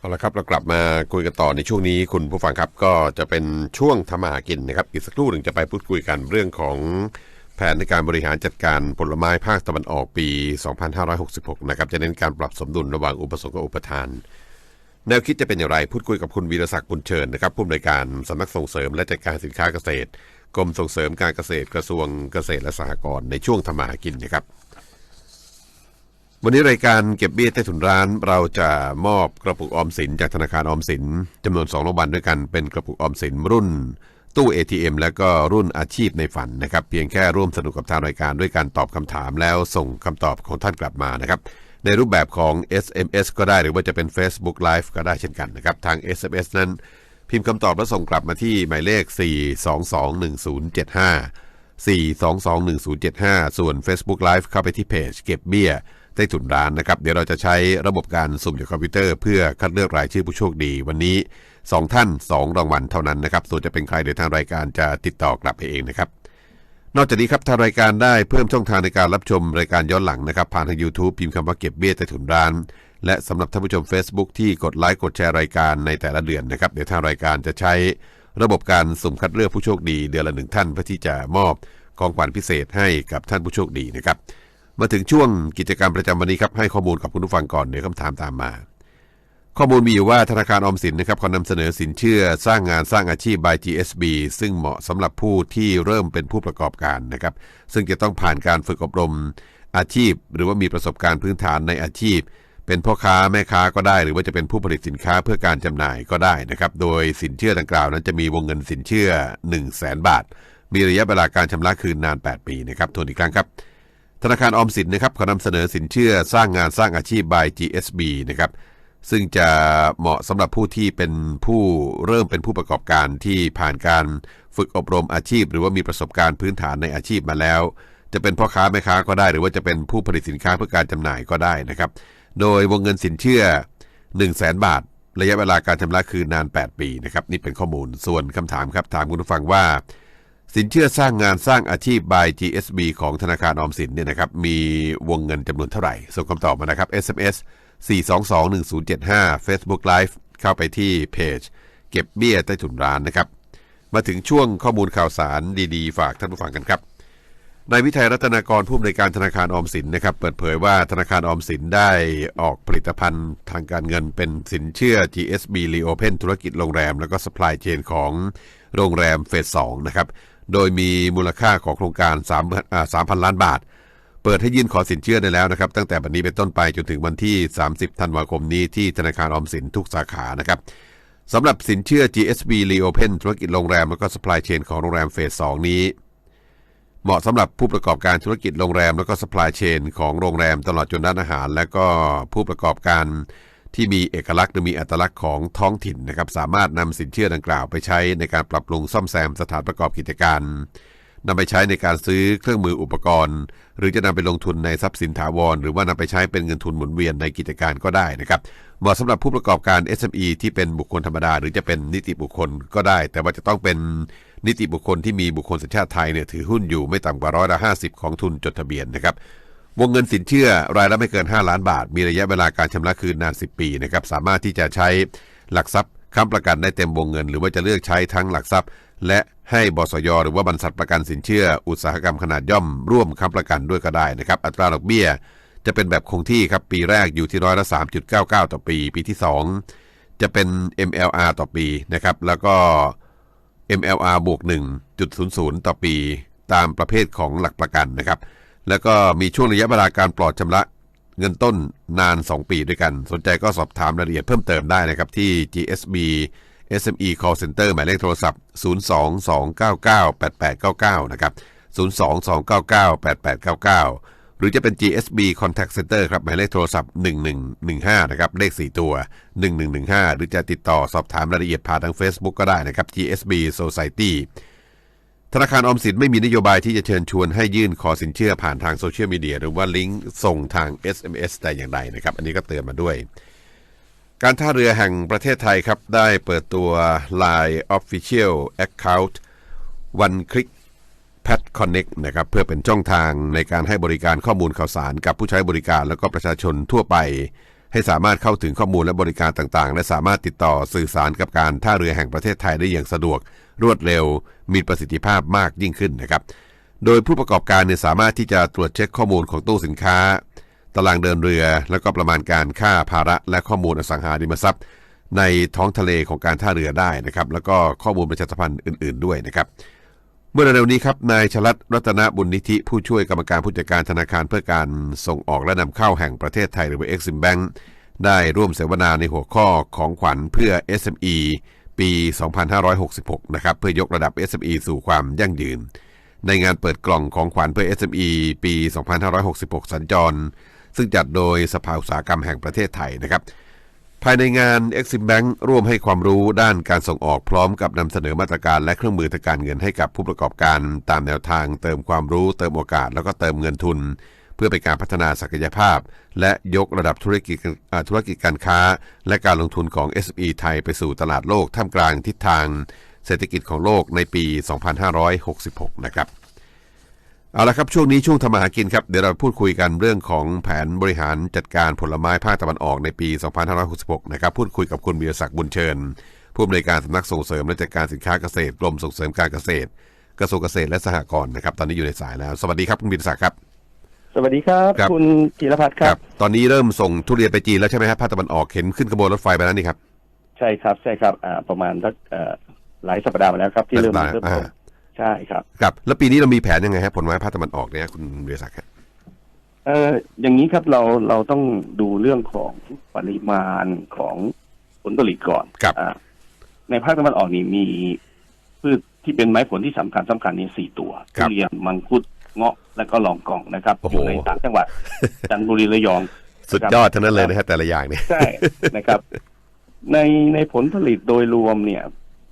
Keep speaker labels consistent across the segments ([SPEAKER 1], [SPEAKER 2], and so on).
[SPEAKER 1] เอาละครับเรากลับมาคุยกันต่อในช่วงนี้คุณผู้ฟังครับก็จะเป็นช่วงทำมาหากินนะครับ อีกสักครู่หนึ่งจะไปพูดคุยกันเรื่องของแผนในการบริหารจัดการผลไม้ภาคตะวันออกปี 2566 นะครับ จะเน้นการปรับสมดุลระหว่างอุปสงค์กับอุปทาน แนวคิดจะเป็นอย่างไรพูดคุยกับคุณวีรศักดิ์บุญเชิญนะครับผู้อำนวยการสำนักส่งเสริมและจัดการสินค้าเกษตรกรมส่งเสริมการเกษตรกระทรวงเกษตรและสหกรณ์ในช่วงทำมาหากินนะครับ วันนี้รายการเก็บเบี้ยใต้ถุนร้าน เราจะมอบกระปุกออมสินจากธนาคารออมสินจำนวน2รางวัลด้วยกันเป็นกระปุกออมสินรุ่นตู้ ATM และก็รุ่นอาชีพในฝันนะครับ เพียงแค่ร่วมสนุกกับทางรายการด้วยการตอบคำถามแล้วส่งคำตอบของท่านกลับมานะครับ ในรูปแบบของ SMS ก็ได้หรือว่าจะเป็น Facebook Live ก็ได้เช่นกันนะครับ ทาง SMS นั้นพิมพ์คำตอบแล้วส่งกลับมาที่หมายเลข 4221075 4221075 ส่วน Facebook Live เข้าไปที่เพจเก็บเบี้ย ต้ถุนร้านนะครับ เดี๋ยวเราจะใช้ระบบการสุ่มจากคอมพิวเตอร์เพื่อคัดเลือกรายชื่อผู้โชคดี วันนี้ 2 ท่าน 2 รางวัลเท่านั้นนะครับ ส่วนจะเป็นใครเดี๋ยวทางรายการจะติดต่อกลับไปเองนะครับ นอกจากนี้ครับทางรายการได้เพิ่มช่องทางในการรับชมรายการย้อนหลังนะครับ ผ่านทาง YouTube พิมพ์คำว่าเก็บเบี้ยใต้ถุนร้าน และสำหรับท่านผู้ชม Facebook ที่กดไลค์กดแชร์รายการในแต่ละเดือนนะครับเดี๋ยวทางรายการจะใช้ระบบการสุ่มคัดเลือกผู้โชคดี เดือนละหนึ่งท่านเพื่อที่จะมอบของขวัญพิเศษให้กับท่านผู้โชคดีนะครับ มาถึงช่วงกิจกรรมประจำวันนี้ครับให้ข้อมูลกับคุณผู้ฟังก่อนเดี๋ยวคำถามตามมา ข้อมูลมีอยู่ว่าธนาคารออมสินนะครับเขานำเสนอสินเชื่อสร้างงานสร้างอาชีพ by GSB ซึ่งเหมาะสำหรับผู้ที่เริ่มเป็นผู้ประกอบการนะครับซึ่งจะต้องผ่านการฝึกอบรมอาชีพ หรือว่ามีประสบการณ์พื้นฐานในอาชีพ เป็นพ่อค้าแม่ค้าก็ได้ หรือว่าจะเป็นผู้ผลิตสินค้าเพื่อการจำหน่ายก็ได้นะครับโดยสินเชื่อดังกล่าวนั้นจะมีวงเงินสินเชื่อ 1 0 0 0 0แบาท มีระยะเวลาการชำระคืนนาน 8 ปีนะครับทวนอีกครั้งครับ ธนาคารออมสินนะครับเขานำเสนอสินเชื่อสร้างงานสร้างอาชีพ by GSB นะครับซึ่งจะเหมาะสำหรับผู้ที่เป็นผู้เริ่มเป็นผู้ประกอบการที่ผ่านการฝึกอบรมอาชีพ หรือว่ามีประสบการณ์พื้นฐานในอาชีพมาแล้ว จะเป็นพ่อค้าแม่ค้าก็ได้ หรือว่าจะเป็นผู้ผลิตสินค้าเพื่อการจำหน่ายก็ได้นะครับ โดยวงเงินสินเชื่อ 1 0 0 0 0แบาท ระยะเวลาการชำระคืนนาน 8 ปีนะครับนี่เป็นข้อมูลส่วนคำถามครับถามคุณผู้ฟังว่า สินเชื่อสร้างงานสร้างอาชีพ by GSB ของธนาคารออมสินเนี่ยนะครับมีวงเงินจำนวนเท่าไหร่ ส่งคำตอบมานะครับ SMS 4221075 Facebook Live เข้าไปที่เพจ เก็บเบี้ยใต้ถุนร้านนะครับ มาถึงช่วงข้อมูลข่าวสารดีๆ ฝากท่านผู้ฟังกันครับนายวิทัยรัตนากรผู้อำนวยการธนาคารออมสินนะครับ เปิดเผยว่าธนาคารออมสินได้ออกผลิตภัณฑ์ทางการเงินเป็นสินเชื่อ GSB Reopen ธุรกิจโรงแรม แล้วก็ supply chain ของโรงแรมเฟส2นะครับ โดยมีมูลค่าของโครงการ3า3,000 ล้านบาท เปิดให้ยื่นขอสินเชื่อได้แล้วนะครับ ตั้งแต่บัดนี้เป็นต้นไปจนถึงวันที่ 30 ธันวาคมนี้ที่ธนาคารออมสินทุกสาขานะครับสำหรับสินเชื่อ GSB Reopen ธุรกิจโรงแรม แล้วก็ supply chain ของโรงแรมเฟส 2 นี้ เหมาะสำหรับผู้ประกอบการธุรกิจโรงแรม แล้วก็ supply chain ของโรงแรมตลอดจนร้านอาหาร และก็ผู้ประกอบการ ที่มีเอกลักษณ์หรือมีอัตลักษณ์ของท้องถิ่นนะครับสามารถนำสินเชื่อดังกล่าวไปใช้ในการปรับปรุงซ่อมแซมสถานประกอบกิจการนำไปใช้ในการซื้อเครื่องมืออุปกรณ์ หรือจะนำไปลงทุนในทรัพย์สินถาวร หรือว่านำไปใช้เป็นเงินทุนหมุนเวียนในกิจการก็ได้นะครับเหมาะสำหรับผู้ประกอบการ SME ที่เป็นบุคคลธรรมดา หรือจะเป็นนิติบุคคลก็ได้ แต่ว่าจะต้องเป็นนิติบุคคลที่มีบุคคลสัญชาติไทยเนี่ยถือหุ้นอยู่ไม่ต่ำกว่าร้อยละห้าสิบของทุนจดทะเบียนนะครับ วงเงินสินเชื่อรายละไม่เกิน 5 ล้านบาท มีระยะเวลาการชำระคืนนาน 10 ปีนะครับสามารถที่จะใช้หลักทรัพย์ค้ำประกันได้เต็มวงเงิน หรือว่าจะเลือกใช้ทั้งหลักทรัพย์ และให้บสยหรือว่าบรรษัทประกันสินเชื่อ อุตสาหกรรมขนาดย่อมร่วมค้ำประกันด้วยก็ได้นะครับอัตราดอกเบี้ย จะเป็นแบบคงที่ครับปีแรกอยู่ที่ร้อยละ3.99 ต่อปี ปีที่ 2 จะเป็น MLR ต่อปีนะครับแล้วก็ MLR บวก1.00 ต่อปี ตามประเภทของหลักประกันนะครับ แล้วก็มีช่วงระยะเวลาการปลอดชำระ เงินต้นนาน 2 ปีด้วยกัน สนใจก็สอบถามรายละเอียดเพิ่มเติมได้นะครับ ที่ GSB SME Call Center หมายเลขโทรศัพท์ 022998899 นะครับ 022998899 หรือจะเป็น GSB Contact Center ครับ หมายเลขโทรศัพท์ 1115 นะครับ เลข 4 ตัว 1115 หรือจะติดต่อสอบถามรายละเอียดผ่านทาง Facebook ก็ได้นะครับ GSB Society ธนาคารออมสินไม่มีนโยบายที่จะเชิญชวนให้ยื่นขอสินเชื่อผ่านทางโซเชียลมีเดียหรือว่าลิงก์ส่งทาง SMS แต่อย่างใดนะครับ อันนี้ก็เตือนมาด้วย การท่าเรือแห่งประเทศไทยครับ ได้เปิดตัว Line Official Account One Click Pat Connect นะครับเพื่อเป็นช่องทางในการให้บริการข้อมูลข่าวสารกับผู้ใช้บริการแล้วก็ประชาชนทั่วไป ให้สามารถเข้าถึงข้อมูลและบริการต่างๆ และสามารถติดต่อสื่อสารกับการท่าเรือแห่งประเทศไทยได้อย่างสะดวก รวดเร็ว มีประสิทธิภาพมากยิ่งขึ้นนะครับ โดยผู้ประกอบการเนี่ยสามารถที่จะตรวจเช็คข้อมูลของตู้สินค้า ตารางเดินเรือ แล้วก็ประมาณการค่าภาระและข้อมูลอสังหาริมทรัพย์ ในท้องทะเลของการท่าเรือได้นะครับ แล้วก็ข้อมูลประชาสัมพันธ์อื่น ๆด้วยนะครับ เมื่อเร็วนี้ครับนายชลัดรัตนบุญนิธิ ผู้ช่วยกรรมการผู้จัดการธนาคารเพื่อการส่งออกและนำเข้าแห่งประเทศไทยหรือว่า Exim Bank ได้ร่วมเสวนาในหัวข้อของขวัญเพื่อ SME ปี 2566 นะครับ เพื่อยกระดับ SME สู่ความยั่งยืน ในงานเปิดกล่องของขวัญเพื่อ SME ปี 2566 สัญจร ซึ่งจัดโดยสภาอุตสาหกรรมแห่งประเทศไทยนะครับ ภายในงาน Exim Bank ร่วมให้ความรู้ด้านการส่งออกพร้อมกับนำเสนอมาตรการและเครื่องมือทางการเงินให้กับผู้ประกอบการ ตามแนวทางเติมความรู้เติมโอกาส แล้วก็เติมเงินทุน เพื่อเป็นการพัฒนาศักยภาพ และยกระดับธุรกิจธุรกิจการค้า และการลงทุนของ SME ไทยไปสู่ตลาดโลกท่ามกลางทิศทาง เศรษฐกิจของโลกในปี 2566 นะครับ เอาละครับช่วงนี้ช่วงทำมาหากินครับเดี๋ยวเราพูดคุยกันเรื่องของแผนบริหารจัดการผลไม้ภาคตะวันออกในปี 2566 นะครับพูดคุยกับคุณบีรศักดิ์บุญเชิญ ผู้อำนวยการสำนักส่งเสริมและจัดการสินค้าเกษตรกรมส่งเสริมการเกษตร กระทรวงเกษตรและสหกรณ์นะครับตอนนี้อยู่ในสายแล้ว สวัสดีครับคุณบีรศักดิ์ครับ
[SPEAKER 2] สวัสดีครับ
[SPEAKER 1] ครับ
[SPEAKER 2] คุณจิรพัฒน์ครับ
[SPEAKER 1] ตอนนี้เริ่มส่งทุเรียนไปจีนแล้วใช่ไหมครับภาคตะวันออกเห็นขึ้นขบวนรถไฟไปแล้วนี่ครับ
[SPEAKER 2] ใช่ครับ ใช่ครับอ่าประมาณสักเอ่อหลายสัปดาห์มาแล้วครับ ที่เริ่ม
[SPEAKER 1] หลายสั
[SPEAKER 2] เริ่
[SPEAKER 1] ป
[SPEAKER 2] ม
[SPEAKER 1] ดาห์
[SPEAKER 2] ส่ง ใช่ครับ
[SPEAKER 1] ครับ แล้วปีนี้เรามีแผนยังไงครับผลไม้ภาคตะวันออกเนี่ยคุณบีรศักดิ์ครับ
[SPEAKER 2] เอ่ออย่างนี้ครับเราเราต้องดูเรื่องของปริมาณของผลผลิตก่อน
[SPEAKER 1] ครับ
[SPEAKER 2] อ่าในภาคตะวันออกนี่มีพืชที่เป็นไม้ผลที่สำคัญสำคัญนี่สี่ตัว
[SPEAKER 1] ครับ
[SPEAKER 2] ทุเรียนมังคุดเงาะและก็ลองกองนะครับ
[SPEAKER 1] โอ้โห
[SPEAKER 2] อยู่ในสามจังหวัดจันทบุรีระยอง
[SPEAKER 1] สุดยอดทั้งนั้นเลยนะครับแต่ละอย่างเนี่ย
[SPEAKER 2] ใช่นะครับ ในในผลผลิตโดยรวมเนี่ย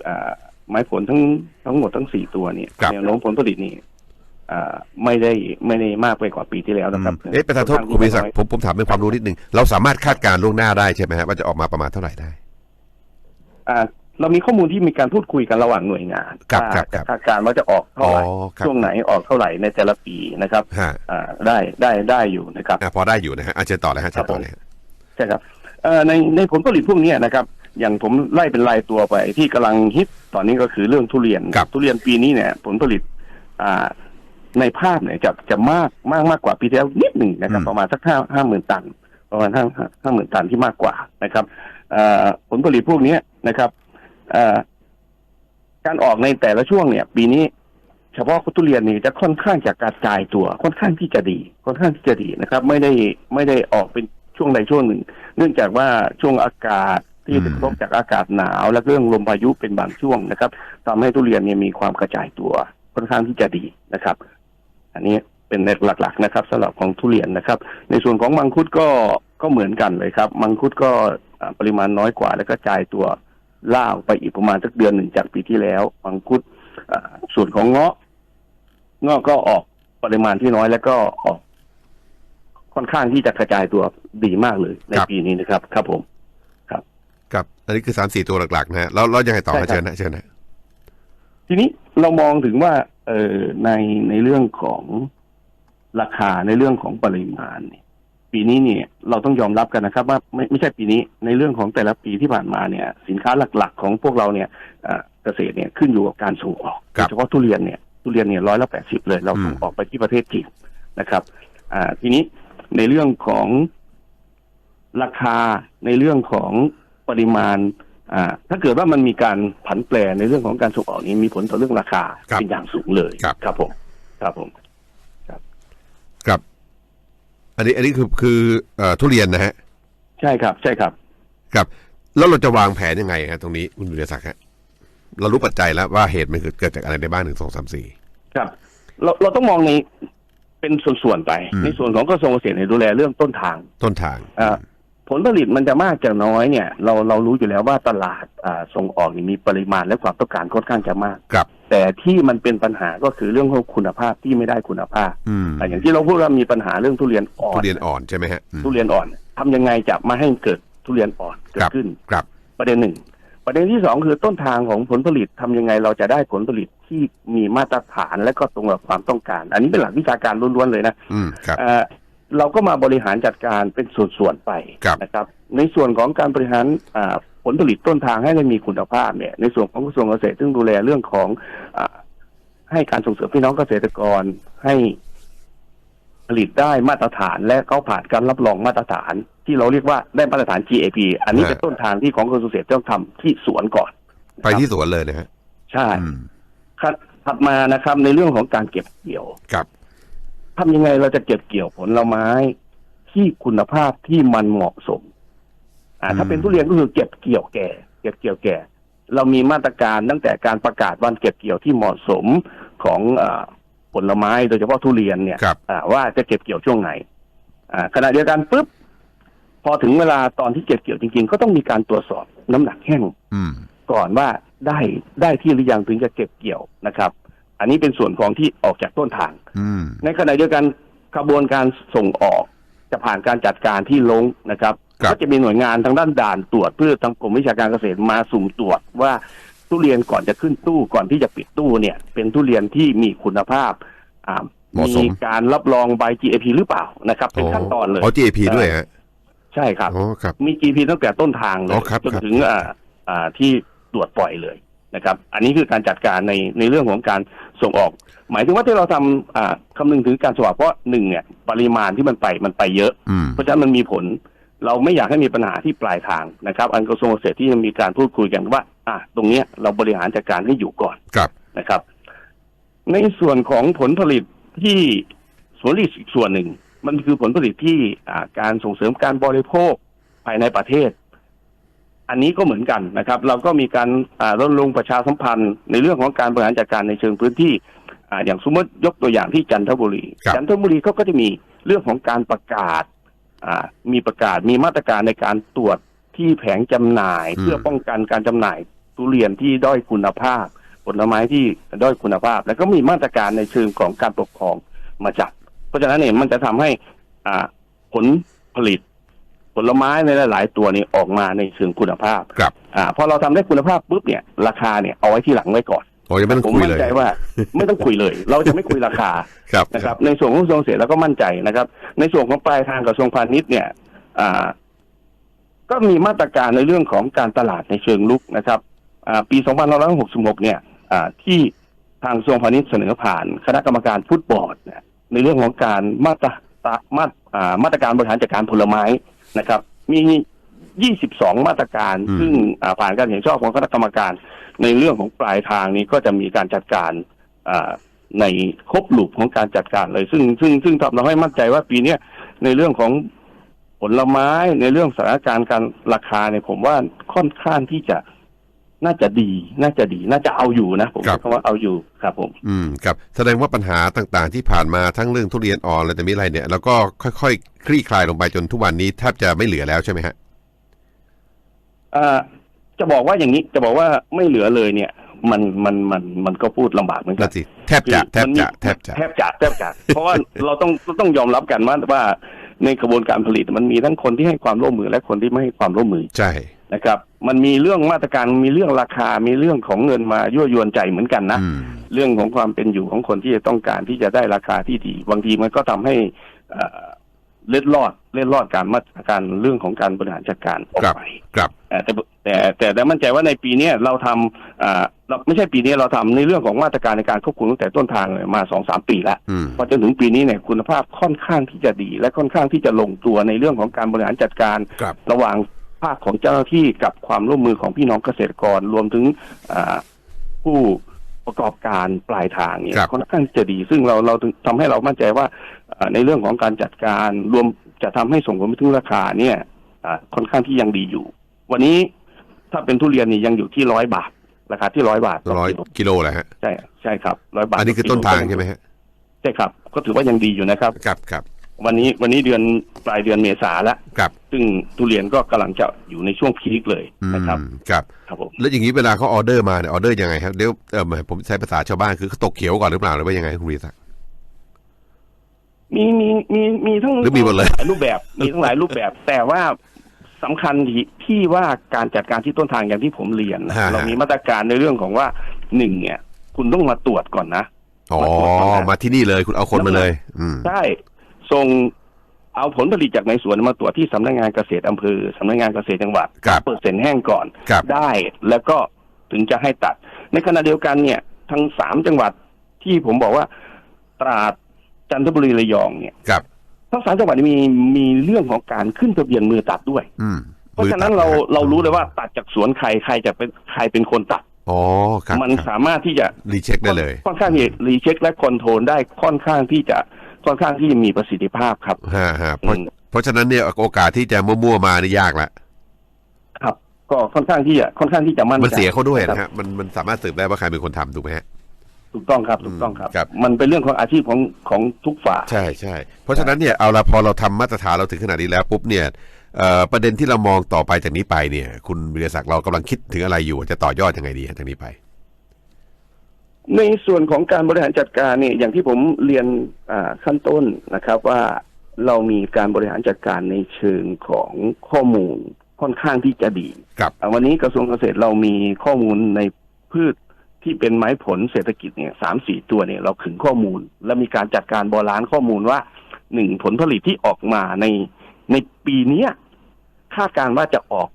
[SPEAKER 2] อ่า ไม้ผลทั้งทั้งหมดทั้งสี่ตัวเนี่ย
[SPEAKER 1] ครับ
[SPEAKER 2] แนวโน้มผลผลิตนี่อ่าไม่ได้ไม่ได้มากไปกว่าปีที่แล้วนะครับ
[SPEAKER 1] เอ๊ะประธานโทษคุณบีรศักดิ์ผมผมถามเป็นความรู้นิดนึง เราสามารถคาดการณ์ล่วงหน้าได้ใช่ไหมฮะว่าจะออกมาประมาณเท่าไหร่ได้
[SPEAKER 2] อ่า เรามีข้อมูลที่มีการพูดคุยกันระหว่างหน่วยงาน
[SPEAKER 1] ครับ
[SPEAKER 2] ว่า
[SPEAKER 1] ครับ
[SPEAKER 2] จะ
[SPEAKER 1] ครับ
[SPEAKER 2] คาดการณ์ว่าจะออกเท่าไหร่
[SPEAKER 1] อ๋อครับ
[SPEAKER 2] ช่วงไหนออกเท่าไหร่ในแต่ละปีนะครับ
[SPEAKER 1] ฮะ
[SPEAKER 2] อ่าได้ได้ได้อยู่นะครับ
[SPEAKER 1] อะพอได้อยู่นะฮะอะเชิญต่อเลยฮะเชิญต่อเลยฮะ
[SPEAKER 2] ใช่ครับเอ่อในในผลผลิตพวกเนี้ยนะครับ อย่างผมไล่เป็นรายตัวไปที่กำลังฮิตตอนนี้ก็คือเรื่องทุเรียน
[SPEAKER 1] ครับ
[SPEAKER 2] ทุเรียนปีนี้เนี่ย ผลผลิตอ่าในภาพเนี่ยจะจะมากมากมากกว่าปีที่แล้วนิดหนึ่งนะครับ ประมาณสักห้าห้าหมื่นตัน ประมาณห้าห้าหมื่นตันที่มากกว่านะครับอ่าผลผลิตพวกเนี้ยนะครับอ่าการออกในแต่ละช่วงเนี่ย ปีนี้ เฉพาะทุเรียนนี่จะค่อนข้างจะกระจายตัวค่อนข้างที่จะดี ค่อนข้างที่จะดีนะครับ ไม่ได้ไม่ได้ออกเป็นช่วงใดช่วงหนึ่ง เนื่องจากว่าช่วงอากาศ ที่
[SPEAKER 1] อืม
[SPEAKER 2] เป็นกระทบจากอากาศหนาว และเรื่องลมพายุเป็นบางช่วงนะครับทำให้ทุเรียนเนี่ยมีความกระจายตัวค่อนข้างที่จะดีนะครับ อันนี้เป็นหลักๆนะครับสำหรับของทุเรียนนะครับ ในส่วนของมังคุดก็ก็เหมือนกันเลยครับมังคุดก็อ่าปริมาณน้อยกว่า แล้วก็จ่ายตัวล่าวไปอีกประมาณสักเดือนหนึ่งจากปีที่แล้วมังคุดอ่าส่วนของเงาะเงาะก็ออกปริมาณที่น้อยแล้วก็ออกค่อนข้างที่จะกระจายตัวดีมากเลยใน
[SPEAKER 1] ครับ
[SPEAKER 2] ปีนี้นะครับ ครับผม
[SPEAKER 1] ครับอันนี้คือสามสี่ตัวหลักๆนะฮะแล้วแล้วยังไงต่อ
[SPEAKER 2] ใช่ครั
[SPEAKER 1] ฮะ
[SPEAKER 2] บ
[SPEAKER 1] เชิญนะเชิญนะ
[SPEAKER 2] ทีนี้เรามองถึงว่าเออในในเรื่องของราคาในเรื่องของปริมาณเนี่ยปีนี้เนี่ยเราต้องยอมรับกันนะครับ ว่าไม่ไม่ใช่ปีนี้ในเรื่องของแต่ละปีที่ผ่านมาเนี่ย สินค้าหลัก ๆ ของพวกเราเนี่ยอ่าเกษตรเนี่ยขึ้นอยู่กับการส่งออก
[SPEAKER 1] ครับ
[SPEAKER 2] โดยเฉพาะทุเรียนเนี่ยทุเรียนเนี่ยร้อยละแปดสิบเลย เราส่ง
[SPEAKER 1] อืม
[SPEAKER 2] ออกไปที่ประเทศจีนนะครับ อ่าทีนี้ในเรื่องของราคาในเรื่องของ ปริมาณอ่าถ้าเกิดว่ามันมีการผันแปรในเรื่องของการส่งออกนี้มีผลต่อเรื่องราคา
[SPEAKER 1] ครับ
[SPEAKER 2] เป็นอย่างสูงเลย
[SPEAKER 1] ครับ
[SPEAKER 2] ครับผมครับผม
[SPEAKER 1] ครับอันนี้อันนี้คือคือเอ่อทุเรียนนะฮะ
[SPEAKER 2] ใช่ครับ ใช่ครับ
[SPEAKER 1] ครับ แล้วเราจะวางแผนยังไงฮะตรงนี้คุณวิรศักดิ์ฮะเรารู้ปัจจัยแล้วว่าเหตุมันเกิดเกิดจากอะไรได้บ้างหนึ่งสองสามสี่
[SPEAKER 2] ครับ เราเราต้องมองในเป็นส่วนๆไป
[SPEAKER 1] อืม
[SPEAKER 2] ในส่วนของกระทรวงเกษตรเนี่ยดูแลเรื่องต้นทาง
[SPEAKER 1] ต้นทาง
[SPEAKER 2] อ่า ผลผลิตมันจะมากจะน้อยเนี่ย เราเรารู้อยู่แล้วว่าตลาดอ่าส่งออกนี่มีปริมาณและความต้องการค่อนข้างจะมาก
[SPEAKER 1] ครับ
[SPEAKER 2] แต่ที่มันเป็นปัญหาก็คือเรื่องของคุณภาพที่ไม่ได้คุณภาพ
[SPEAKER 1] อืม
[SPEAKER 2] อ่าอย่างที่เราพูดว่ามีปัญหาเรื่องทุเรียนอ่อ
[SPEAKER 1] ทุ
[SPEAKER 2] น
[SPEAKER 1] เรียนอ่อนใช่ไหมฮะอืม
[SPEAKER 2] ทุเรียนอ่อนทำยังไงจะไม่ให้เกิดทุเรียนอ่อนเกิ
[SPEAKER 1] ครั
[SPEAKER 2] ด
[SPEAKER 1] บ
[SPEAKER 2] ขึ้น
[SPEAKER 1] ครับ
[SPEAKER 2] ประเด็นหนึ่งประเด็นที่สองคือต้นทางของผลผลิตทำยังไงเราจะได้ผลผลิตที่มีมาตรฐานและก็ตรงกับความต้องการ อันนี้เป็นหลักวิชาการล้วนๆเลยนะ
[SPEAKER 1] อืมครับ
[SPEAKER 2] เอ่อเราก็มาบริหารจัดการเป็นส่วนๆไป
[SPEAKER 1] ครับ
[SPEAKER 2] นะครับ ในส่วนของการบริหารอ่าผลผลิตต้นทางให้ได้มีคุณภาพเนี่ยในส่วนของกระทรวงเกษตรซึ่งดูแลเรื่องของอาให้การส่งเสริมพี่น้องเกษตรกรให้ผลิตได้มาตรฐานและเขาผ่านการรับรองมาตรฐาน ที่เราเรียกว่าได้มาตรฐาน GAP อันนี้
[SPEAKER 1] ฮะ
[SPEAKER 2] เป็นต้นทางที่ของกระทรวงเกษตรต้องทำที่สวนก่อน
[SPEAKER 1] ไปที่สวนเลยนะฮะ
[SPEAKER 2] ใช่
[SPEAKER 1] อืม
[SPEAKER 2] ครับถัดมานะครับในเรื่องของการเก็บเกี่ยว
[SPEAKER 1] ครับ
[SPEAKER 2] ทำยังไงเราจะเก็บเกี่ยวผลไม้ที่คุณภาพที่มันเหมาะสม อ่า ถ้าเป็นทุเรียนก็คือเก็บเกี่ยวแก่ เก็บเกี่ยวแก่ เรามีมาตรการตั้งแต่การประกาศวันเก็บเกี่ยวที่เหมาะสมของอาผลไม้โดยเฉพาะทุเรียนเนี่ย
[SPEAKER 1] ครับ
[SPEAKER 2] อ่าว่าจะเก็บเกี่ยวช่วงไหนอ่าขณะเดียวกันปุ๊บพอถึงเวลาตอนที่เก็บเกี่ยวจริง ๆ ก็ต้องมีการตรวจสอบน้ำหนักแห้ง
[SPEAKER 1] อืม
[SPEAKER 2] ก่อนว่าได้ได้ที่หรือยังถึงจะเก็บเกี่ยวนะครับ อันนี้เป็นส่วนของที่ออกจากต้นทาง
[SPEAKER 1] อืม
[SPEAKER 2] ในขณะเดียวกันกระบวนการส่งออกจะผ่านการจัดการที่ลงนะครับ
[SPEAKER 1] ครับ
[SPEAKER 2] ก็จะมีหน่วยงานทางด้านด่านตรวจเพื่อทางกรมวิชาการเกษตรมาสุ่มตรวจว่าทุเรียนก่อนจะขึ้นตู้ก่อนที่จะปิดตู้เนี่ย เป็นทุเรียนที่มีคุณภาพอ่า
[SPEAKER 1] เหมาะสม
[SPEAKER 2] การรับรองใบ GAP หรือเปล่านะครับ เป็นขั้นตอนเลย
[SPEAKER 1] อ๋อ GAP ด้วยฮะ
[SPEAKER 2] ใช่ครับ
[SPEAKER 1] อ๋อครับ
[SPEAKER 2] มี GP ตั้งแต่ต้นทางเล
[SPEAKER 1] อ๋
[SPEAKER 2] ย
[SPEAKER 1] อครับ
[SPEAKER 2] จน
[SPEAKER 1] ครับ
[SPEAKER 2] ถึงอ่าอ่าที่ตรวจปล่อยเลย นะครับ อันนี้คือการจัดการในในเรื่องของการส่งออก หมายถึงว่าที่เราทำอ่าคำนึงถึงการส่งออกเพราะหนึ่งเนี่ยปริมาณที่มันไปมันไปเยอะ
[SPEAKER 1] อืม
[SPEAKER 2] เพราะฉะนั้นมันมีผล เราไม่อยากให้มีปัญหาที่ปลายทางนะครับ อันกระทรวงเกษตรที่มีการพูดคุยกันว่า อะตรงเนี้ยเราบริหารจัดการให้อยู่ก่อน
[SPEAKER 1] ครับ
[SPEAKER 2] นะครับ ในส่วนของผลผลิตที่ผลผลิตอีกส่วนหนึ่ง มันคือผลผลิตที่อ่าการส่งเสริมการบริโภคภายในประเทศ อันนี้ก็เหมือนกันนะครับ เราก็มีการอ่ารณรงค์ประชาสัมพันธ์ ในเรื่องของการบริหารจัดการในเชิงพื้นที่อ่าอย่างสมมติยกตัวอย่างที่จันทบุรี
[SPEAKER 1] ครับ
[SPEAKER 2] จันทบุรีเขาก็จะมีเรื่องของการประกาศอ่ามีประกาศมีมาตรการในการตรวจที่แผงจำหน่าย
[SPEAKER 1] อืม
[SPEAKER 2] เพื่อป้องกันการจำหน่ายทุเรียนที่ด้อยคุณภาพ ผลไม้ที่ด้อยคุณภาพ แล้วก็มีมาตรการในเชิงของการปกครองมาจับเพราะฉะนั้นเนี่ยมันจะทำให้อ่าผลผลิต ผลไม้ในหลาย ๆ ตัวนี้ออกมาในเชิงคุณภาพ
[SPEAKER 1] ครับ
[SPEAKER 2] อ่าพอเราทำได้คุณภาพปุ๊บเนี่ยราคาเนี่ยเอาไว้ที่หลังไว้ก่อน
[SPEAKER 1] โอ้ยังไม่ต้อง
[SPEAKER 2] ผม
[SPEAKER 1] คุย
[SPEAKER 2] มั่
[SPEAKER 1] เล
[SPEAKER 2] น
[SPEAKER 1] ย
[SPEAKER 2] ใจว่า ไม่ต้องคุยเลย เราจะไม่คุยราคา
[SPEAKER 1] ครับ
[SPEAKER 2] นะครับ ในส่วนของกระทรวงเกษตรเราก็มั่นใจนะครับ ในส่วนของปลายทางกระทรวงพาณิชย์เนี่ย อ่า ก็มีมาตรการในเรื่องของการตลาดในเชิงลุกนะครับอ่าปี 2566 เนี่ยอ่าที่ทางกระทรวงพาณิชย์เสนอผ่าน คณะกรรมการฟุตบอลเนี่ยในเรื่องของการมาตรตามาตรอ่ามาตรการบริหารจัดการผลไม้ นะครับ มี 22 มาตรการ
[SPEAKER 1] อืม
[SPEAKER 2] ซึ่งอ่าผ่านการเห็นชอบของคณะกรรมการ ในเรื่องของปลายทางนี้ก็จะมีการจัดการอ่าในครบลูปของการจัดการเลย ซึ่งซึ่งซึ่งทำเราให้มั่นใจว่าปีเนี้ยในเรื่องของผลไม้ในเรื่องสถานการณ์การราคาเนี่ยผมว่าค่อนข้างที่จะ น่าจะดี น่าจะดี น่าจะเอาอยู่นะผม
[SPEAKER 1] ครับ
[SPEAKER 2] ใช้คำว่าเอาอยู่ครับผม
[SPEAKER 1] อืมครับ แสดงว่าปัญหาต่างๆ ที่ผ่านมาทั้งเรื่องทุเรียนอ่อนอะไรแต่ไม่อะไรเนี่ย แล้วก็ค่อยๆ คลี่คลายลงไปจนทุกวันนี้แทบจะไม่เหลือแล้วใช่ไหมฮะ
[SPEAKER 2] อ่าจะบอกว่าอย่างนี้ จะบอกว่าไม่เหลือเลยเนี่ย มันมันมันมันก็พูดลำบากเหมือนกั
[SPEAKER 1] นั่
[SPEAKER 2] น
[SPEAKER 1] นสิแทบจะแทบจะแทบจะ
[SPEAKER 2] แทบจะแทบจะเพราะว่าเราต้องต้องยอมรับกันว่าว่าในกระบวนการผลิตมันมีทั้งคนที่ให้ความร่วมมือและคนที่ไม่ให้ความร่วมมือ
[SPEAKER 1] ใช่
[SPEAKER 2] นะครับ มันมีเรื่องมาตรการมีเรื่องราคา มีเรื่องของเงินมายั่วยวนใจเหมือนกันนะ
[SPEAKER 1] อืม
[SPEAKER 2] เรื่องของความเป็นอยู่ของคนที่จะต้องการที่จะได้ราคาที่ดีบางทีมันก็ทำให้เอ่อเล็ดลอดเล็ดลอดการมาตรการเรื่องของการบริหารจัดการออก
[SPEAKER 1] ครับ
[SPEAKER 2] ไป
[SPEAKER 1] ครับ
[SPEAKER 2] เอ่อแต่แต่แต่แต่มั่นใจว่าในปีเนี้ยเราทำอ่าเราไม่ใช่ปีนี้เราทำในเรื่องของมาตรการในการควบคุมตั้งแต่ต้นทางเลยมาสองสามปีแล้ว
[SPEAKER 1] อืม
[SPEAKER 2] พอจนถึงปีนี้เนี่ยคุณภาพค่อนข้างที่จะดี และค่อนข้างที่จะลงตัวในเรื่องของการบริหารจัดการ
[SPEAKER 1] ครับ
[SPEAKER 2] ระหว่าง ภาคของเจ้าหน้าที่กับความร่วมมือของพี่น้องเกษตรกรรวมถึงอ่าผู้ประกอบการปลายทางเนี่ย
[SPEAKER 1] ครับ
[SPEAKER 2] ค่อนข้างจะดี ซึ่งเราเราถึงทำให้เรามั่นใจว่าอ่าในเรื่องของการจัดการรวมจะทำให้ส่งผลไปถึงราคาเนี่ยอ่าค่อนข้างที่ยังดีอยู่ วันนี้ถ้าเป็นทุเรียนนี่ยังอยู่ที่ร้อยบาทราคาที่ร้อยบาทต่
[SPEAKER 1] ร้อย
[SPEAKER 2] กิโล
[SPEAKER 1] กิโลแหละฮะ
[SPEAKER 2] ใช่ใช่ครับร้อยบาท
[SPEAKER 1] อันนี้คือต้นทางใช่ไหมฮะ
[SPEAKER 2] ใช่ครับ ก็ถือว่ายังดีอยู่นะครับ
[SPEAKER 1] ครับครับ
[SPEAKER 2] วันนี้วันนี้เดือนปลายเดือนเมษาแล้ว
[SPEAKER 1] ครับ
[SPEAKER 2] ซึ่งทุเรียนก็กำลังจะอยู่ในช่วงพีคเลย
[SPEAKER 1] อืม
[SPEAKER 2] นะครับ
[SPEAKER 1] ครับ
[SPEAKER 2] ครับผม
[SPEAKER 1] แล้วอย่างนี้เวลาเขาออเดอร์มาเนี่ยออเดอร์ยังไงครับเดี๋ยวเออหมายผมใช้ภาษาชาวบ้านคือเขาตกเขียวก่อนหรือเปล่าหรือว่ายังไงคุณวีศักดิ์
[SPEAKER 2] มีมีมีมีทั้ง
[SPEAKER 1] หรือมีหมดเลย
[SPEAKER 2] หลายรูปแบบมีทั้งหลายรูปแบบ แต่ว่าสำคัญที่ที่ว่าการจัดการที่ต้นทางอย่างที่ผมเรียนนะ
[SPEAKER 1] ฮะ
[SPEAKER 2] เรามีมาตรการในเรื่องของว่าหนึ่งเนี่ย คุณต้องมาตรวจก่อนนะ
[SPEAKER 1] อ๋อ
[SPEAKER 2] มาตรวจก่อนนะ
[SPEAKER 1] มาที่นี่เลยคุณเอาคนมาเลย อืม
[SPEAKER 2] ใช่ ส่งเอาผลผลิตจากในสวนมาตรวจที่สำนักงานเกษตรอำเภอสำนักงานเกษตรจังหวัด
[SPEAKER 1] ครับ
[SPEAKER 2] เปอร์เซ็นต์แห้งก่อน
[SPEAKER 1] ครับ
[SPEAKER 2] ได้แล้วก็ถึงจะให้ตัด ในขณะเดียวกันเนี่ยทั้งสามจังหวัดที่ผมบอกว่าตราดจันทบุรีระยองเนี่ย
[SPEAKER 1] ครับ
[SPEAKER 2] ทั้งสามจังหวัดนี้มีมีเรื่องของการขึ้นทะเบียนมือตัดด้วย
[SPEAKER 1] อืม
[SPEAKER 2] เพราะฉะนั้น
[SPEAKER 1] มือ
[SPEAKER 2] เรา
[SPEAKER 1] ตัดะ
[SPEAKER 2] เรารู้เลยว่าตัดจากสวนใครใครจะเป็นใครเป็นคนตัด
[SPEAKER 1] อ๋อครับ
[SPEAKER 2] มัน
[SPEAKER 1] ครับ
[SPEAKER 2] สามารถที่จะ
[SPEAKER 1] รีเช็คได้เลย
[SPEAKER 2] ค่อนข้างที่รีเช็คและคอนโทรลได้ค่อนข้างที่จะ ค่อนข้างที่จะมีประสิทธิภาพครับ
[SPEAKER 1] ฮะฮะเพราะ
[SPEAKER 2] อืม
[SPEAKER 1] เพราะฉะนั้นเนี่ยโอกาสที่จะมั่วๆมานี่ยากละ
[SPEAKER 2] ครับ ก็ค่อนข้างที่จะค่อนข้างที่จะมั่นใจ
[SPEAKER 1] มันเสียเขาด้วย
[SPEAKER 2] ครับ
[SPEAKER 1] นะฮะมันมันสามารถสืบได้ว่าใครเป็นคนทำถูกไหมฮะ
[SPEAKER 2] ถูกต้องครับถูกต้องครับ
[SPEAKER 1] ครับ
[SPEAKER 2] มันเป็นเรื่องของอาชีพของของทุกฝ่าย
[SPEAKER 1] ใช่ใช่เพราะฉะนั้นเนี่ยเอาละพอเราทำมาตรฐานเราถึงขนาดนี้แล้วปุ๊บเนี่ยเอ่อประเด็นที่เรามองต่อไปจากนี้ไปเนี่ย คุณวิรศักดิ์เรากำลังคิดถึงอะไรอยู่จะต่อยอดยังไงดีฮะจากนี้ไป
[SPEAKER 2] ในส่วนของการบริหารจัดการเนี่ยอย่างที่ผมเรียนอ่าขั้นต้นนะครับว่าเรามีการบริหารจัดการในเชิงของข้อมูลค่อนข้างที่จะดี
[SPEAKER 1] ครับ
[SPEAKER 2] อ่าวันนี้กระทรวงเกษตรเรามีข้อมูลในพืชที่เป็นไม้ผลเศรษฐกิจเนี่ยสามสี่ตัวเนี่ยเราขึงข้อมูล และมีการจัดการบอลานซ์ข้อมูลว่าหนึ่งผลผลิตที่ออกมาในในปีเนี้ยคาดการณ์ว่าจะออก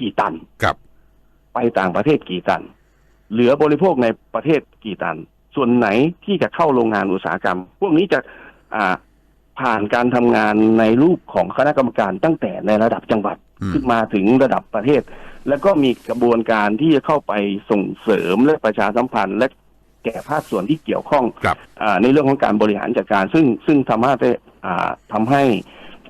[SPEAKER 2] กี่ตัน
[SPEAKER 1] ครับ
[SPEAKER 2] ไปต่างประเทศกี่ตัน เหลือบริโภคในประเทศกี่ตัน ส่วนไหนที่จะเข้าโรงงานอุตสาหกรรม พวกนี้จะอ่าผ่านการทำงานในรูปของคณะกรรมการตั้งแต่ในระดับจังหวัด
[SPEAKER 1] อืม
[SPEAKER 2] ขึ้นมาถึงระดับประเทศ แล้วก็มีกระบวนการที่จะเข้าไปส่งเสริมและประชาสัมพันธ์ และแก่ภาคส่วนที่เกี่ยวข้อง
[SPEAKER 1] ครับ
[SPEAKER 2] อ่าในเรื่องของการบริหารจัดการ ซึ่งซึ่งสามารถได้อ่าทำให้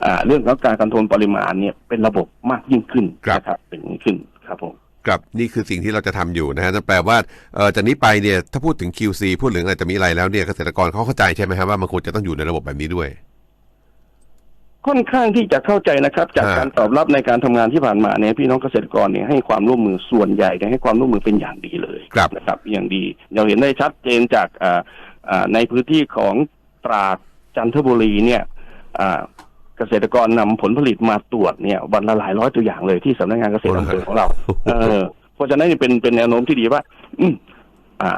[SPEAKER 2] อ่าเรื่องของการคอนโทรลปริมาณเนี่ยเป็นระบบมากยิ่งขึ้น
[SPEAKER 1] ครับ
[SPEAKER 2] นะครับเป็นอย่างนี้ขึ้นครับผม
[SPEAKER 1] ครับนี่คือสิ่งที่เราจะทำอยู่นะฮะนั่นแปลว่าเอ่อจากนี้ไปเนี่ยถ้าพูดถึง QC พูดถึงอะไรจะมีอะไรแล้วเนี่ยเกษตรกรเขาเข้าใจใช่ไหมครับว่ามันควรจะต้องอยู่ในระบบแบบนี้ด้วย
[SPEAKER 2] ค่อนข้างที่จะเข้าใจนะครับ จาก
[SPEAKER 1] ฮะ
[SPEAKER 2] การตอบรับในการทำงานที่ผ่านมาเนี่ยพี่น้องเกษตรกรเนี่ยให้ความร่วมมือส่วนใหญ่เนี่ยให้ความร่วมมือเป็นอย่างดีเลย
[SPEAKER 1] ครับ
[SPEAKER 2] นะครับ อย่างดีเราเห็นได้ชัดเจนจากอ่าอ่าในพื้นที่ของตราดจันทบุรีเนี่ยอ่า เกษตรกรนำผลผลิตมาตรวจเนี่ยวันละหลายร้อยตัวอย่างเลยที่สำนักงานเกษตรอำเภอของเรา เออ เพราะฉะนั้นนี่เป็นเป็นแนวโน้มที่ดีว่า อืมอ่า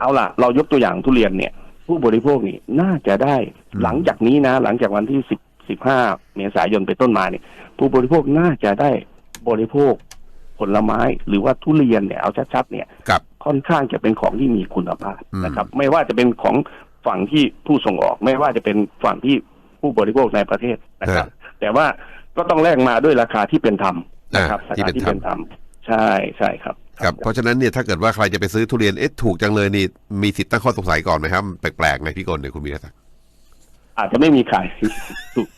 [SPEAKER 2] เอาล่ะ เรายกตัวอย่างทุเรียนเนี่ย ผู้บริโภคนี่น่าจะได้
[SPEAKER 1] อืม
[SPEAKER 2] หลังจากนี้นะ หลังจากวันที่สิบสิบห้าเมษายนไปนต้นมาเนี่ย ผู้บริโภคน่าจะได้บริโภคผลไม้หรือว่าทุเรียนเนี่ยเอาชัดๆเนี่ย
[SPEAKER 1] ครับ
[SPEAKER 2] ค่อนข้างจะเป็นของที่มีคุณภาพ
[SPEAKER 1] อืม
[SPEAKER 2] นะครับ ไม่ว่าจะเป็นของฝั่งที่ผู้ส่งออก ไม่ว่าจะเป็นฝั่งที่ ผู้บริโภคในประเทศนะครับ แต่ว่าก็ต้องแลกมาด้วยราคาที่เป็นธรรมนะครับ
[SPEAKER 1] อ่า
[SPEAKER 2] รา
[SPEAKER 1] ที่
[SPEAKER 2] คา
[SPEAKER 1] เป็น
[SPEAKER 2] ที่
[SPEAKER 1] ธรรม
[SPEAKER 2] เป็นธรรมใช่ใช่ครับ
[SPEAKER 1] ครับเพราะฉะนั้นเนี่ยถ้าเกิดว่าใครจะไปซื้อทุเรียนเอ๊ะถูกจังเลยนี่มีสิทธิ์ตั้งข้อสงสัยก่อนไหมครับแปลกๆในพี่กลเนี่ยคุณวิรศักดิ์
[SPEAKER 2] อาจจะไม่มีขายถูก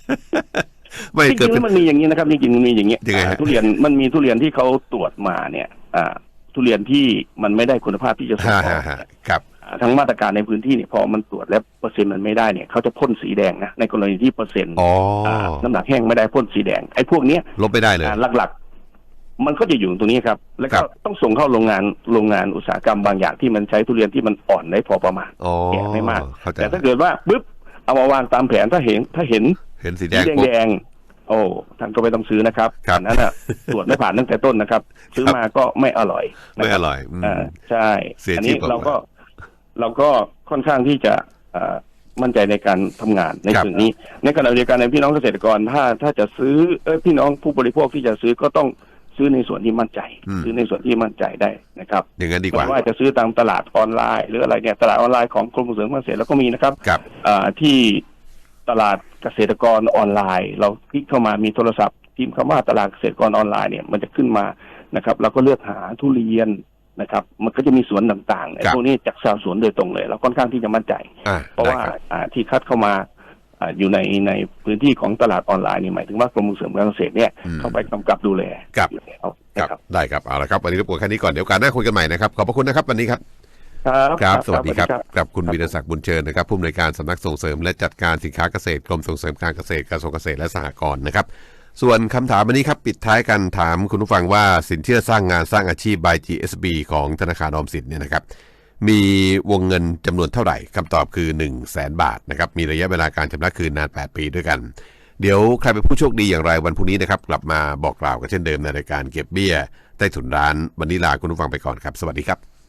[SPEAKER 1] ไม่
[SPEAKER 2] จริ
[SPEAKER 1] เกิด
[SPEAKER 2] งๆ
[SPEAKER 1] เป็
[SPEAKER 2] แล้ว
[SPEAKER 1] น
[SPEAKER 2] มันมีอย่างนี้นะครับจริงๆมันมีอย่างนี้
[SPEAKER 1] ยังไงฮะ
[SPEAKER 2] อ่าทุเรียนมันมีทุเรียนที่เขาตรวจมาเนี่ย อ่า ทุเรียนที่มันไม่ได้คุณภาพที่จะส่ง
[SPEAKER 1] ฮ่า
[SPEAKER 2] ออ
[SPEAKER 1] ฮ่ากฮ่าครับ
[SPEAKER 2] อ่า ทั้งมาตรการในพื้นที่เนี่ยพอมันตรวจแล้วเปอร์เซ็นต์มันไม่ได้เนี่ยเขาจะพ่นสีแดงนะในกรณีที่เปอร์เซ็นต์
[SPEAKER 1] อ๋อ
[SPEAKER 2] อ่าน้ำหนักแห้งไม่ได้พ่นสีแดงไอ้พวกเนี้ย
[SPEAKER 1] ลบไม่ได้เลย
[SPEAKER 2] อ่าหลักๆ มันก็จะอยู่ตรงนี้ครับ แล้ว
[SPEAKER 1] ครั
[SPEAKER 2] ก็
[SPEAKER 1] บ
[SPEAKER 2] ต้องส่งเข้าโรงงานโรงงานอุตสาหกรรมบางอย่างที่มันใช้ทุเรียนที่มันอ่อนได้พอประมาณ
[SPEAKER 1] อ๋อ
[SPEAKER 2] แก่ไม่มาก
[SPEAKER 1] เข้าใจ
[SPEAKER 2] แต่ถ้าเกิดว่าปุ๊บเอามาวางตามแผนถ้าเห็นถ้าเห็น
[SPEAKER 1] เห็นสีแด
[SPEAKER 2] สี
[SPEAKER 1] ง
[SPEAKER 2] แดง
[SPEAKER 1] ปุ๊บ
[SPEAKER 2] แดงๆโอ้ท่านก็ไม่ต้องซื้อนะครับ
[SPEAKER 1] ครับ
[SPEAKER 2] อันนั้นอะ ตรวจไม่ผ่านตั้งแต่ต้นนะครับ ซื้อมาก็ไม่อร่อยนะ
[SPEAKER 1] ไม่
[SPEAKER 2] ค
[SPEAKER 1] อ
[SPEAKER 2] รับ
[SPEAKER 1] ร่อยอืม
[SPEAKER 2] อ่าใช่
[SPEAKER 1] เสีย
[SPEAKER 2] อั
[SPEAKER 1] ชี
[SPEAKER 2] นี้
[SPEAKER 1] พออกมา
[SPEAKER 2] เราก็ เราก็ค่อนข้างที่จะอ่ามั่นใจในการทำงานใน
[SPEAKER 1] ครับ
[SPEAKER 2] ส่วนนี้ ในขณะเดียวกันในพี่น้องเกษตรกรถ้าถ้าจะซื้อเอยพี่น้องผู้บริโภคที่จะซื้อก็ต้องซื้อในส่วนที่มั่นใจ
[SPEAKER 1] อืม
[SPEAKER 2] ซื้อในส่วนที่มั่นใจได้นะครับ
[SPEAKER 1] อย่างนั้นดีกว่า
[SPEAKER 2] ไม่ว่าจะซื้อตามตลาดออนไลน์ หรืออะไรเนี่ยตลาดออนไลน์ของกรมส่งเสริมการเกษตรแล้วก็มีนะครับ
[SPEAKER 1] ครับ
[SPEAKER 2] อ่าที่ตลาดเกษตรกรออนไลน์ เราคลิกเข้ามามีโทรศัพท์พิมพ์คำว่าตลาดเกษตรกรออนไลน์เนี่ยมันจะขึ้นมานะครับเราก็เลือกหาทุเรียน นะครับ มันก็จะมีสวนต่างๆไอ้
[SPEAKER 1] ครับ
[SPEAKER 2] พวกนี้จากชาวสวนโดยตรงเลย เราค่อนข้างที่จะมั่นใจ
[SPEAKER 1] อ่า
[SPEAKER 2] เพราะ
[SPEAKER 1] ได้
[SPEAKER 2] ว่า
[SPEAKER 1] ครับ
[SPEAKER 2] อ่าที่คัดเข้ามาอ่าอยู่ในในพื้นที่ของตลาดออนไลน์นี่หมายถึงว่ากรมส่งเสริมการเกษตรเนี่ย
[SPEAKER 1] อืม
[SPEAKER 2] เข้าไปกำกับดูแล
[SPEAKER 1] ครับ
[SPEAKER 2] อยู่แล้ว
[SPEAKER 1] ครั
[SPEAKER 2] นะ
[SPEAKER 1] บ
[SPEAKER 2] ครับ
[SPEAKER 1] ได้ครับเอาละครับวันนี้รบกวนแค่นี้ก่อนเดี๋ยวโอกาสหน้าคุยกันใหม่นะครับขอบพระคุณนะครับวันนี้ครับ
[SPEAKER 2] ครับ
[SPEAKER 1] ครับสวัสดีครับ
[SPEAKER 2] ครับ
[SPEAKER 1] กับคุณวีรศักดิ์บุญเชิญนะครับผู้อำนวยการสำนักส่งเสริมและจัดการสินค้าเกษตรกรมส่งเสริมการเกษตรกระทรวงเกษตรและสหกรณ์นะครับ ส่วนคำถามวันนี้ครับ ปิดท้ายกันถามคุณผู้ฟังว่าสินเชื่อสร้างงานสร้างอาชีพ by GSB ของธนาคารออมสินเนี่ยนะครับมีวงเงินจำนวนเท่าไหร่คำตอบคือ 1 0 0 0 0แบาทนะครับมีระยะเวลาการชำระคืนนาน 8 ปีด้วยกัน เดี๋ยวใครเป็นผู้โชคดีอย่างไรวันพรุ่งนี้นะครับกลับมาบอกกล่าวกันเช่นเดิมในรายการเก็บเบี้ยใต้ถุนร้านวันนี้ลาคุณผู้ฟังไปก่อนครับ สวัสดีครับ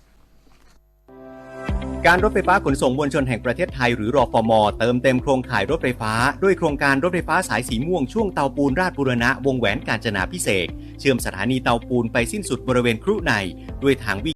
[SPEAKER 3] การรถไฟฟ้าขนส่งมวลชนแห่งประเทศไทยหรือรอฟมเติมเต็มโครงข่ายรถไฟฟ้า ด้วยโครงการรถไฟฟ้าสายสีม่วงช่วงเตาปูนราชบุรณะวงแหวนกาญจนาพิเศษเชื่อมสถานีเตาปูนไปสิ้นสุดบริเวณครุใน ด้วยทางวิ่ง